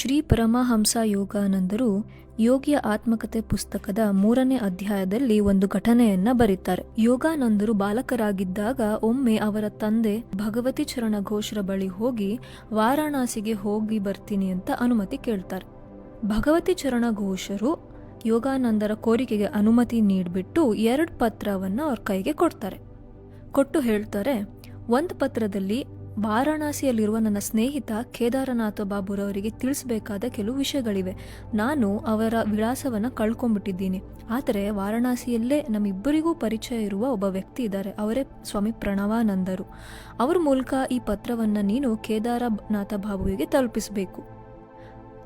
ಶ್ರೀ ಪರಮಹಂಸ ಯೋಗಾನಂದರು ಯೋಗಿಯ ಆತ್ಮಕತೆ ಪುಸ್ತಕದ ಮೂರನೇ ಅಧ್ಯಾಯದಲ್ಲಿ ಒಂದು ಘಟನೆಯನ್ನ ಬರೀತಾರೆ. ಯೋಗಾನಂದರು ಬಾಲಕರಾಗಿದ್ದಾಗ ಒಮ್ಮೆ ಅವರ ತಂದೆ ಭಗವತಿ ಚರಣ ಘೋಷರ ಬಳಿ ಹೋಗಿ, ವಾರಾಣಸಿಗೆ ಹೋಗಿ ಬರ್ತೀನಿ ಅಂತ ಅನುಮತಿ ಕೇಳ್ತಾರೆ. ಭಗವತಿ ಚರಣ ಘೋಷರು ಯೋಗಾನಂದರ ಕೋರಿಕೆಗೆ ಅನುಮತಿ ನೀಡಿಬಿಟ್ಟು ಎರಡು ಪತ್ರವನ್ನು ಅವ್ರ ಕೈಗೆ ಕೊಡ್ತಾರೆ. ಕೊಟ್ಟು ಹೇಳ್ತಾರೆ, ಒಂದು ಪತ್ರದಲ್ಲಿ ವಾರಾಣಸಿಯಲ್ಲಿರುವ ನನ್ನ ಸ್ನೇಹಿತ ಕೇದಾರನಾಥ ಬಾಬುರವರಿಗೆ ತಿಳಿಸಬೇಕಾದ ಕೆಲವು ವಿಷಯಗಳಿವೆ. ನಾನು ಅವರ ವಿಳಾಸವನ್ನು ಕಳ್ಕೊಂಡ್ಬಿಟ್ಟಿದ್ದೀನಿ. ಆದರೆ ವಾರಾಣಸಿಯಲ್ಲೇ ನಮ್ಮಿಬ್ಬರಿಗೂ ಪರಿಚಯ ಇರುವ ಒಬ್ಬ ವ್ಯಕ್ತಿ ಇದ್ದಾರೆ. ಅವರೇ ಸ್ವಾಮಿ ಪ್ರಣವಾನಂದರು. ಅವ್ರ ಮೂಲಕ ಈ ಪತ್ರವನ್ನು ನೀನು ಕೇದಾರನಾಥ ಬಾಬುವಿಗೆ ತಲುಪಿಸಬೇಕು.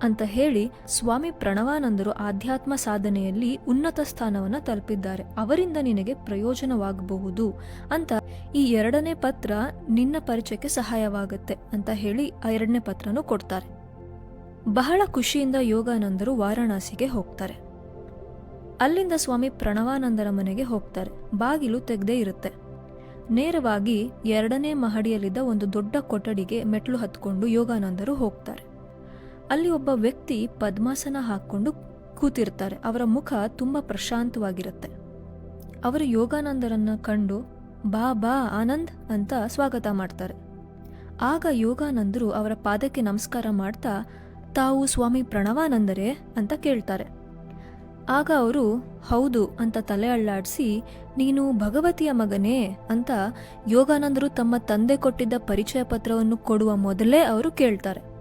ಅಂತ ಹೇಳಿ ಸ್ವಾಮಿ ಪ್ರಣವಾನಂದರು ಆಧ್ಯಾತ್ಮ ಸಾಧನೆಯಲ್ಲಿ ಉನ್ನತ ಸ್ಥಾನವನ್ನು ತಲುಪಿದ್ದಾರೆ. ಅವರಿಂದ ನಿನಗೆ ಪ್ರಯೋಜನವಾಗಬಹುದು ಅಂತ ಈ ಎರಡನೇ ಪತ್ರ ನಿನ್ನ ಪರಿಚಯಕ್ಕೆ ಸಹಾಯವಾಗುತ್ತೆ ಅಂತ ಹೇಳಿ ಆ ಎರಡನೇ ಪತ್ರನೂ ಕೊಡ್ತಾರೆ. ಬಹಳ ಖುಷಿಯಿಂದ ಯೋಗಾನಂದರು ವಾರಾಣಸಿಗೆ ಹೋಗ್ತಾರೆ. ಅಲ್ಲಿಂದ ಸ್ವಾಮಿ ಪ್ರಣವಾನಂದರ ಮನೆಗೆ ಹೋಗ್ತಾರೆ. ಬಾಗಿಲು ತೆಗೆದೇ ಇರುತ್ತೆ. ನೇರವಾಗಿ ಎರಡನೇ ಮಹಡಿಯಲ್ಲಿದ್ದ ಒಂದು ದೊಡ್ಡ ಕೊಠಡಿಗೆ ಮೆಟ್ಲು ಹತ್ಕೊಂಡು ಯೋಗಾನಂದರು ಹೋಗ್ತಾರೆ. ಅಲ್ಲಿ ಒಬ್ಬ ವ್ಯಕ್ತಿ ಪದ್ಮಾಸನ ಹಾಕ್ಕೊಂಡು ಕೂತಿರ್ತಾರೆ. ಅವರ ಮುಖ ತುಂಬ ಪ್ರಶಾಂತವಾಗಿರುತ್ತೆ. ಅವರು ಯೋಗಾನಂದರನ್ನ ಕಂಡು ಬಾ ಬಾ, ಆನಂದ್ ಅಂತ ಸ್ವಾಗತ ಮಾಡ್ತಾರೆ. ಆಗ ಯೋಗಾನಂದರು ಅವರ ಪಾದಕ್ಕೆ ನಮಸ್ಕಾರ ಮಾಡ್ತಾ, ತಾವು ಸ್ವಾಮಿ ಪ್ರಣವಾನಂದರೇ ಅಂತ ಕೇಳ್ತಾರೆ. ಆಗ ಅವರು, ಹೌದು ಅಂತ ತಲೆ ಅಳ್ಳಾಡಿಸಿ, ನೀನು ಭಗವತಿಯ ಮಗನೇ ಅಂತ ಯೋಗಾನಂದರು ತಮ್ಮ ತಂದೆ ಕೊಟ್ಟಿದ್ದ ಪರಿಚಯ ಪತ್ರವನ್ನು ಕೊಡುವ ಮೊದಲೇ ಅವರು ಕೇಳ್ತಾರೆ.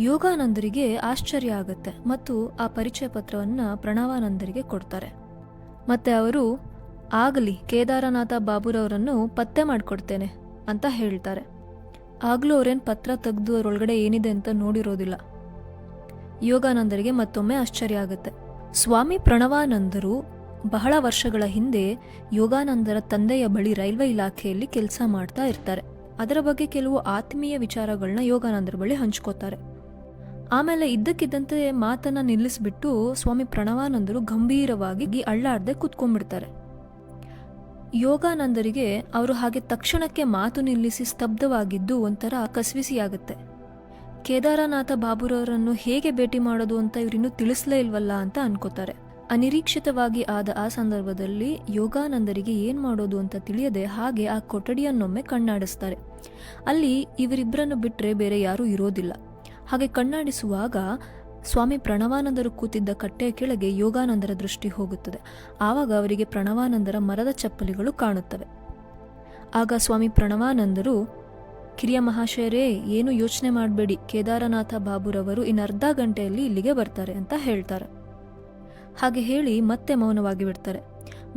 ಯೋಗಾನಂದರಿಗೆ ಆಶ್ಚರ್ಯ ಆಗುತ್ತೆ ಮತ್ತು ಆ ಪರಿಚಯ ಪತ್ರವನ್ನು ಪ್ರಣವಾನಂದರಿಗೆ ಕೊಡ್ತಾರೆ. ಮತ್ತೆ ಅವರು, ಆಗಲಿ, ಕೇದಾರನಾಥ ಬಾಬುರವರನ್ನು ಪತ್ತೆ ಮಾಡಿಕೊಡ್ತೇನೆ ಅಂತ ಹೇಳ್ತಾರೆ. ಆಗಲೂ ಅವರೇನು ಪತ್ರ ತೆಗೆದು ಅವರೊಳಗಡೆ ಏನಿದೆ ಅಂತ ನೋಡಿರೋದಿಲ್ಲ. ಯೋಗಾನಂದರಿಗೆ ಮತ್ತೊಮ್ಮೆ ಆಶ್ಚರ್ಯ ಆಗುತ್ತೆ. ಸ್ವಾಮಿ ಪ್ರಣವಾನಂದರು ಬಹಳ ವರ್ಷಗಳ ಹಿಂದೆ ಯೋಗಾನಂದರ ತಂದೆಯ ಬಳಿ ರೈಲ್ವೆ ಇಲಾಖೆಯಲ್ಲಿ ಕೆಲಸ ಮಾಡ್ತಾ ಇರ್ತಾರೆ. ಅದರ ಬಗ್ಗೆ ಕೆಲವು ಆತ್ಮೀಯ ವಿಚಾರಗಳನ್ನ ಯೋಗಾನಂದರ ಬಳಿ ಹಂಚ್ಕೋತಾರೆ. ಆಮೇಲೆ ಇದ್ದಕ್ಕಿದ್ದಂತೆ ಮಾತನ್ನ ನಿಲ್ಲಿಸ್ಬಿಟ್ಟು ಸ್ವಾಮಿ ಪ್ರಣವಾನಂದರು ಗಂಭೀರವಾಗಿ ಅಳ್ಳಾಡ್ದೆ ಕುತ್ಕೊಂಡ್ಬಿಡ್ತಾರೆ. ಯೋಗಾನಂದರಿಗೆ ಅವರು ಹಾಗೆ ತಕ್ಷಣಕ್ಕೆ ಮಾತು ನಿಲ್ಲಿಸಿ ಸ್ತಬ್ಧವಾಗಿದ್ದು ಒಂಥರ ಕಸ್ವಿಸಿಯಾಗುತ್ತೆ. ಕೇದಾರನಾಥ ಬಾಬುರವರನ್ನು ಹೇಗೆ ಭೇಟಿ ಮಾಡೋದು ಅಂತ ಇವರಿನ್ನೂ ತಿಳಿಸ್ಲೇ ಇಲ್ವಲ್ಲ ಅಂತ ಅನ್ಕೋತಾರೆ. ಅನಿರೀಕ್ಷಿತವಾಗಿ ಆದ ಆ ಸಂದರ್ಭದಲ್ಲಿ ಯೋಗಾನಂದರಿಗೆ ಏನು ಮಾಡೋದು ಅಂತ ತಿಳಿಯದೆ ಹಾಗೆ ಆ ಕೊಠಡಿಯನ್ನೊಮ್ಮೆ ಕಣ್ಣಾಡಿಸ್ತಾರೆ. ಅಲ್ಲಿ ಇವರಿಬ್ಬರನ್ನು ಬಿಟ್ರೆ ಬೇರೆ ಯಾರೂ ಇರೋದಿಲ್ಲ. ಹಾಗೆ ಕಣ್ಣಾಡಿಸುವಾಗ ಸ್ವಾಮಿ ಪ್ರಣವಾನಂದರು ಕೂತಿದ್ದ ಕಟ್ಟೆಯ ಕೆಳಗೆ ಯೋಗಾನಂದರ ದೃಷ್ಟಿ ಹೋಗುತ್ತದೆ. ಆವಾಗ ಅವರಿಗೆ ಪ್ರಣವಾನಂದರ ಮರದ ಚಪ್ಪಲಿಗಳು ಕಾಣುತ್ತವೆ. ಆಗ ಸ್ವಾಮಿ ಪ್ರಣವಾನಂದರು, ಕಿರಿಯ ಮಹಾಶಯರೇ, ಏನು ಯೋಚನೆ ಮಾಡಬೇಡಿ. ಕೇದಾರನಾಥ ಬಾಬುರವರು ಇನ್ನರ್ಧ ಗಂಟೆಯಲ್ಲಿ ಇಲ್ಲಿಗೆ ಬರ್ತಾರೆ ಅಂತ ಹೇಳ್ತಾರೆ. ಹಾಗೆ ಹೇಳಿ ಮತ್ತೆ ಮೌನವಾಗಿ ಬಿಡ್ತಾರೆ.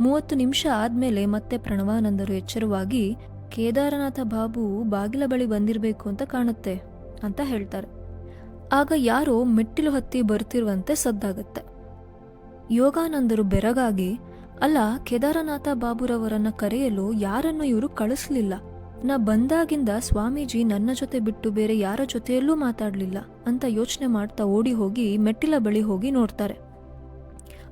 ಮೂವತ್ತು ನಿಮಿಷ ಆದಮೇಲೆ ಮತ್ತೆ ಪ್ರಣವಾನಂದರು ಎಚ್ಚರವಾಗಿ, ಕೇದಾರನಾಥ ಬಾಬು ಬಾಗಿಲ ಬಳಿ ಬಂದಿರಬೇಕು ಅಂತ ಕಾಣುತ್ತೆ ಅಂತ ಹೇಳ್ತಾರೆ. ಆಗ ಯಾರೋ ಮೆಟ್ಟಿಲು ಹತ್ತಿ ಬರುತ್ತಿರುವಂತೆ ಸದ್ದಾಗತ್ತೆ. ಯೋಗಾನಂದರು ಬೆರಗಾಗಿ, ಅಲ್ಲ, ಕೇದಾರನಾಥ ಬಾಬುರವರನ್ನ ಕರೆಯಲು ಯಾರನ್ನು ಇವರು ಕಳಿಸ್ಲಿಲ್ಲ. ನಾ ಬಂದಾಗಿಂದ ಸ್ವಾಮೀಜಿ ನನ್ನ ಜೊತೆ ಬಿಟ್ಟು ಬೇರೆ ಯಾರ ಜೊತೆಯಲ್ಲೂ ಮಾತಾಡಲಿಲ್ಲ ಅಂತ ಯೋಚನೆ ಮಾಡ್ತಾ ಓಡಿ ಹೋಗಿ ಮೆಟ್ಟಿಲ ಬಳಿ ಹೋಗಿ ನೋಡ್ತಾರೆ.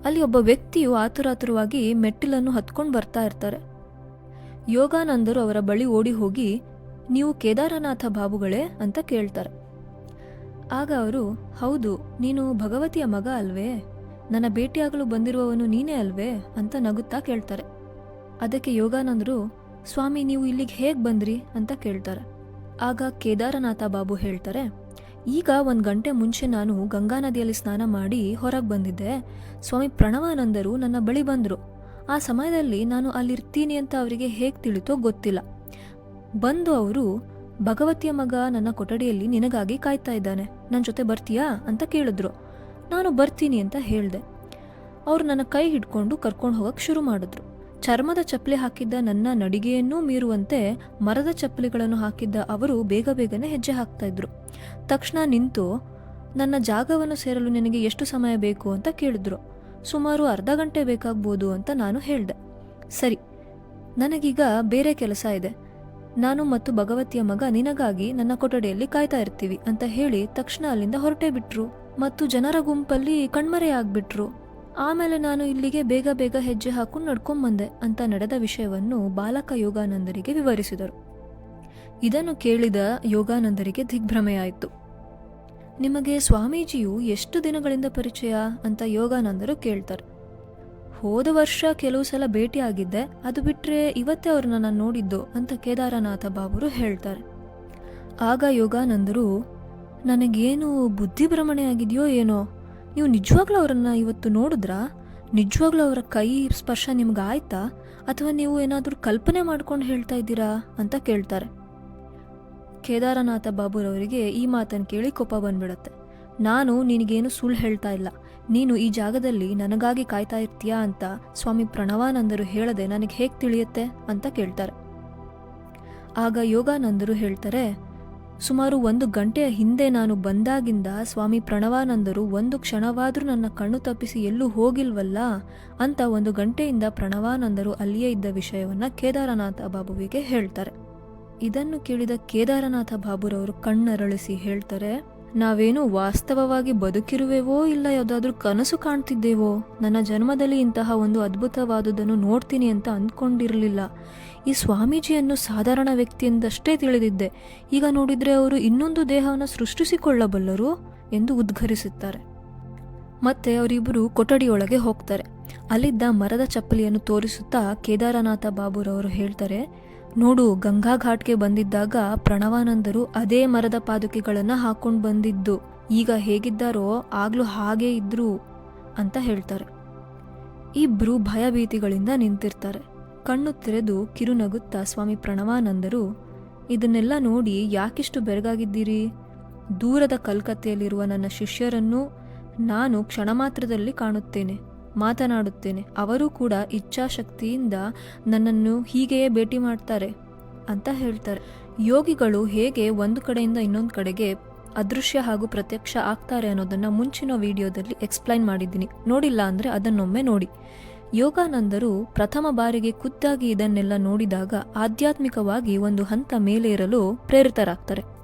ಅಲ್ಲಿ ಒಬ್ಬ ವ್ಯಕ್ತಿಯು ಆತುರಾತುರವಾಗಿ ಮೆಟ್ಟಿಲನ್ನು ಹತ್ಕೊಂಡು ಬರ್ತಾ ಇರ್ತಾರೆ. ಯೋಗಾನಂದರು ಅವರ ಬಳಿ ಓಡಿ ಹೋಗಿ, ನೀವು ಕೇದಾರನಾಥ ಬಾಬುಗಳೇ? ಅಂತ ಕೇಳ್ತಾರೆ. ಆಗ ಅವರು, ಹೌದು, ನೀನು ಭಗವತಿಯ ಮಗ ಅಲ್ವೇ? ನನ್ನ ಭೇಟಿಯಾಗಲು ಬಂದಿರುವವನು ನೀನೇ ಅಲ್ವೇ? ಅಂತ ನಗುತ್ತಾ ಕೇಳ್ತಾರೆ. ಅದಕ್ಕೆ ಯೋಗಾನಂದರು, ಸ್ವಾಮಿ, ನೀವು ಇಲ್ಲಿಗೆ ಹೇಗೆ ಬಂದ್ರಿ? ಅಂತ ಕೇಳ್ತಾರೆ. ಆಗ ಕೇದಾರನಾಥ ಬಾಬು ಹೇಳ್ತಾರೆ, ಈಗ ಒಂದು ಗಂಟೆ ಮುಂಚೆ ನಾನು ಗಂಗಾ ನದಿಯಲ್ಲಿ ಸ್ನಾನ ಮಾಡಿ ಹೊರಗೆ ಬಂದಿದ್ದೆ. ಸ್ವಾಮಿ ಪ್ರಣವಾನಂದರು ನನ್ನ ಬಳಿ ಬಂದರು. ಆ ಸಮಯದಲ್ಲಿ ನಾನು ಅಲ್ಲಿರ್ತೀನಿ ಅಂತ ಅವರಿಗೆ ಹೇಗೆ ತಿಳಿತೋ ಗೊತ್ತಿಲ್ಲ. ಬಂದು ಅವರು, ಭಗವತಿಯ ಮಗ ನನ್ನ ಕೊಠಡಿಯಲ್ಲಿ ನಿನಗಾಗಿ ಕಾಯ್ತಾ ಇದ್ದಾನೆ. ನನ್ನ ಜೊತೆ ಬರ್ತೀಯಾ? ಅಂತ ಕೇಳಿದ್ರು. ನಾನು ಬರ್ತೀನಿ ಅಂತ ಹೇಳಿದೆ. ಅವರು ನನ್ನ ಕೈ ಹಿಡ್ಕೊಂಡು ಕರ್ಕೊಂಡು ಹೋಗಕ್ಕೆ ಶುರು ಮಾಡಿದ್ರು. ಚರ್ಮದ ಚಪ್ಪಲಿ ಹಾಕಿದ್ದ ನನ್ನ ನಡಿಗೆಯನ್ನೂ ಮೀರುವಂತೆ ಮರದ ಚಪ್ಪಲಿಗಳನ್ನು ಹಾಕಿದ್ದ ಅವರು ಬೇಗ ಬೇಗನೆ ಹೆಜ್ಜೆ ಹಾಕ್ತಾ ಇದ್ರು. ತಕ್ಷಣ ನಿಂತು, ನನ್ನ ಜಾಗವನ್ನು ಸೇರಲು ನಿನಗೆ ಎಷ್ಟು ಸಮಯ ಬೇಕು? ಅಂತ ಕೇಳಿದ್ರು. ಸುಮಾರು ಅರ್ಧ ಗಂಟೆ ಬೇಕಾಗ್ಬೋದು ಅಂತ ನಾನು ಹೇಳಿದೆ. ಸರಿ, ನನಗೀಗ ಬೇರೆ ಕೆಲಸ ಇದೆ. ನಾನು ಮತ್ತು ಭಗವತಿಯ ಮಗ ನಿನಗಾಗಿ ನನ್ನ ಕೊಠಡಿಯಲ್ಲಿ ಕಾಯ್ತಾ ಇರ್ತೀವಿ ಅಂತ ಹೇಳಿ ತಕ್ಷಣ ಅಲ್ಲಿಂದ ಹೊರಟೇ ಬಿಟ್ರು. ಮತ್ತು ಜನರ ಗುಂಪಲ್ಲಿ ಕಣ್ಮರೆಯಾಗ್ಬಿಟ್ರು ಆಮೇಲೆ ನಾನು ಇಲ್ಲಿಗೆ ಬೇಗ ಬೇಗ ಹೆಜ್ಜೆ ಹಾಕೊಂಡು ನಡ್ಕೊಂಬಂದೆ ಅಂತ ನಡೆದ ವಿಷಯವನ್ನು ಬಾಲಕ ಯೋಗಾನಂದರಿಗೆ ವಿವರಿಸಿದರು. ಇದನ್ನು ಕೇಳಿದ ಯೋಗಾನಂದರಿಗೆ ದಿಗ್ಭ್ರಮೆಯಾಯಿತು. ನಿಮಗೆ ಸ್ವಾಮೀಜಿಯು ಎಷ್ಟು ದಿನಗಳಿಂದ ಪರಿಚಯ? ಅಂತ ಯೋಗಾನಂದರು ಕೇಳ್ತಾರೆ. ಹೋದ ವರ್ಷ ಕೆಲವು ಸಲ ಭೇಟಿಯಾಗಿದ್ದೆ ಅದು ಬಿಟ್ಟರೆ ಇವತ್ತೇ ಅವ್ರನ್ನ ನಾನು ನೋಡಿದ್ದು ಅಂತ ಕೇದಾರನಾಥ ಬಾಬುರು ಹೇಳ್ತಾರೆ. ಆಗ ಯೋಗಾನಂದರು, ನನಗೇನು ಬುದ್ಧಿಭ್ರಮಣೆ ಆಗಿದೆಯೋ ಏನೋ? ನೀವು ನಿಜವಾಗ್ಲೂ ಅವರನ್ನು ಇವತ್ತು ನೋಡಿದ್ರಾ? ನಿಜವಾಗ್ಲೂ ಅವರ ಕೈ ಸ್ಪರ್ಶ ನಿಮ್ಗೆ ಆಯ್ತಾ? ಅಥವಾ ನೀವು ಏನಾದರೂ ಕಲ್ಪನೆ ಮಾಡ್ಕೊಂಡು ಹೇಳ್ತಾ ಇದ್ದೀರಾ? ಅಂತ ಕೇಳ್ತಾರೆ. ಕೇದಾರನಾಥ ಬಾಬುರವರಿಗೆ ಈ ಮಾತನ್ನು ಕೇಳಿ ಕೋಪ ಬಂದ್ಬಿಡತ್ತೆ. ನಾನು ನಿನಗೇನು ಸುಳ್ಳು ಹೇಳ್ತಾ ಇಲ್ಲ. ನೀನು ಈ ಜಾಗದಲ್ಲಿ ನನಗಾಗಿ ಕಾಯ್ತಾ ಇರ್ತೀಯಾ ಅಂತ ಸ್ವಾಮಿ ಪ್ರಣವಾನಂದರು ಹೇಳದೆ ನನಗೆ ಹೇಗೆ ತಿಳಿಯುತ್ತೆ ಅಂತ ಕೇಳ್ತಾರೆ. ಆಗ ಯೋಗಾನಂದರು ಹೇಳ್ತಾರೆ, ಸುಮಾರು ಒಂದು ಗಂಟೆಯ ಹಿಂದೆ ನಾನು ಬಂದಾಗಿಂದ ಸ್ವಾಮಿ ಪ್ರಣವಾನಂದರು ಒಂದು ಕ್ಷಣವಾದರೂ ನನ್ನ ಕಣ್ಣು ತಪ್ಪಿಸಿ ಎಲ್ಲೂ ಹೋಗಿಲ್ವಲ್ಲ ಅಂತ ಒಂದು ಗಂಟೆಯಿಂದ ಪ್ರಣವಾನಂದರು ಅಲ್ಲಿಯೇ ಇದ್ದ ವಿಷಯವನ್ನ ಕೇದಾರನಾಥ ಬಾಬುವಿಗೆ ಹೇಳ್ತಾರೆ. ಇದನ್ನು ಕೇಳಿದ ಕೇದಾರನಾಥ ಬಾಬುರವರು ಕಣ್ಣರಳಿಸಿ ಹೇಳ್ತಾರೆ ನಾವೇನು ವಾಸ್ತವವಾಗಿ ಬದುಕಿರುವೆವೋ ಇಲ್ಲ ಯಾವುದಾದ್ರೂ ಕನಸು ಕಾಣ್ತಿದ್ದೇವೋ? ನನ್ನ ಜನ್ಮದಲ್ಲಿ ಇಂತಹ ಒಂದು ಅದ್ಭುತವಾದುದನ್ನು ನೋಡ್ತೀನಿ ಅಂತ ಅಂದ್ಕೊಂಡಿರಲಿಲ್ಲ. ಈ ಸ್ವಾಮೀಜಿಯನ್ನು ಸಾಧಾರಣ ವ್ಯಕ್ತಿಯಿಂದಷ್ಟೇ ತಿಳಿದಿದ್ದೆ. ಈಗ ನೋಡಿದ್ರೆ ಅವರು ಇನ್ನೊಂದು ದೇಹವನ್ನು ಸೃಷ್ಟಿಸಿಕೊಳ್ಳಬಲ್ಲರು ಎಂದು ಉದ್ಘರಿಸುತ್ತಾರೆ. ಮತ್ತೆ ಅವರಿಬ್ಬರು ಕೊಠಡಿಯೊಳಗೆ ಹೋಗ್ತಾರೆ. ಅಲ್ಲಿದ್ದ ಮರದ ಚಪ್ಪಲಿಯನ್ನು ತೋರಿಸುತ್ತಾ ಕೇದಾರನಾಥ ಬಾಬುರವರು ಹೇಳ್ತಾರೆ ನೋಡು, ಗಂಗಾ ಘಾಟ್ಗೆ ಬಂದಿದ್ದಾಗ ಪ್ರಣವಾನಂದರು ಅದೇ ಮರದ ಪಾದುಕೆಗಳನ್ನ ಹಾಕೊಂಡು ಬಂದಿದ್ದು. ಈಗ ಹೇಗಿದ್ದಾರೋ ಆಗ್ಲೂ ಹಾಗೇ ಇದ್ರು ಅಂತ ಹೇಳ್ತಾರೆ. ಇಬ್ರು ಭಯಭೀತಿಗಳಿಂದ ನಿಂತಿರ್ತಾರೆ. ಕಣ್ಣು ತೆರೆದು ಕಿರುನಗುತ್ತಾ ಸ್ವಾಮಿ ಪ್ರಣವಾನಂದರು, ಇದನ್ನೆಲ್ಲ ನೋಡಿ ಯಾಕಿಷ್ಟು ಬೆರಗಾಗಿದ್ದೀರಿ? ದೂರದ ಕಲ್ಕತ್ತೆಯಲ್ಲಿರುವ ನನ್ನ ಶಿಷ್ಯರನ್ನು ನಾನು ಕ್ಷಣ ಮಾತ್ರದಲ್ಲಿ ಕಾಣುತ್ತೇನೆ. ಮಾತನಾಡುತ್ತೇನೆ. ಅವರು ಕೂಡ ಇಚ್ಛಾಶಕ್ತಿಯಿಂದ ನನ್ನನ್ನು ಹೀಗೆಯೇ ಭೇಟಿ ಮಾಡ್ತಾರೆ ಅಂತ ಹೇಳ್ತಾರೆ. ಯೋಗಿಗಳು ಹೇಗೆ ಒಂದು ಕಡೆಯಿಂದ ಇನ್ನೊಂದು ಕಡೆಗೆ ಅದೃಶ್ಯ ಹಾಗೂ ಪ್ರತ್ಯಕ್ಷ ಆಗ್ತಾರೆ ಅನ್ನೋದನ್ನ ಮುಂಚಿನ ವಿಡಿಯೋದಲ್ಲಿ ಎಕ್ಸ್ಪ್ಲೈನ್ ಮಾಡಿದ್ದೀನಿ. ನೋಡಿಲ್ಲ ಅಂದರೆ ಅದನ್ನೊಮ್ಮೆ ನೋಡಿ. ಯೋಗಾನಂದರು ಪ್ರಥಮ ಬಾರಿಗೆ ಖುದ್ದಾಗಿ ಇದನ್ನೆಲ್ಲ ನೋಡಿದಾಗ ಆಧ್ಯಾತ್ಮಿಕವಾಗಿ ಒಂದು ಹಂತ ಮೇಲೇರಲು ಪ್ರೇರಿತರಾಗ್ತಾರೆ.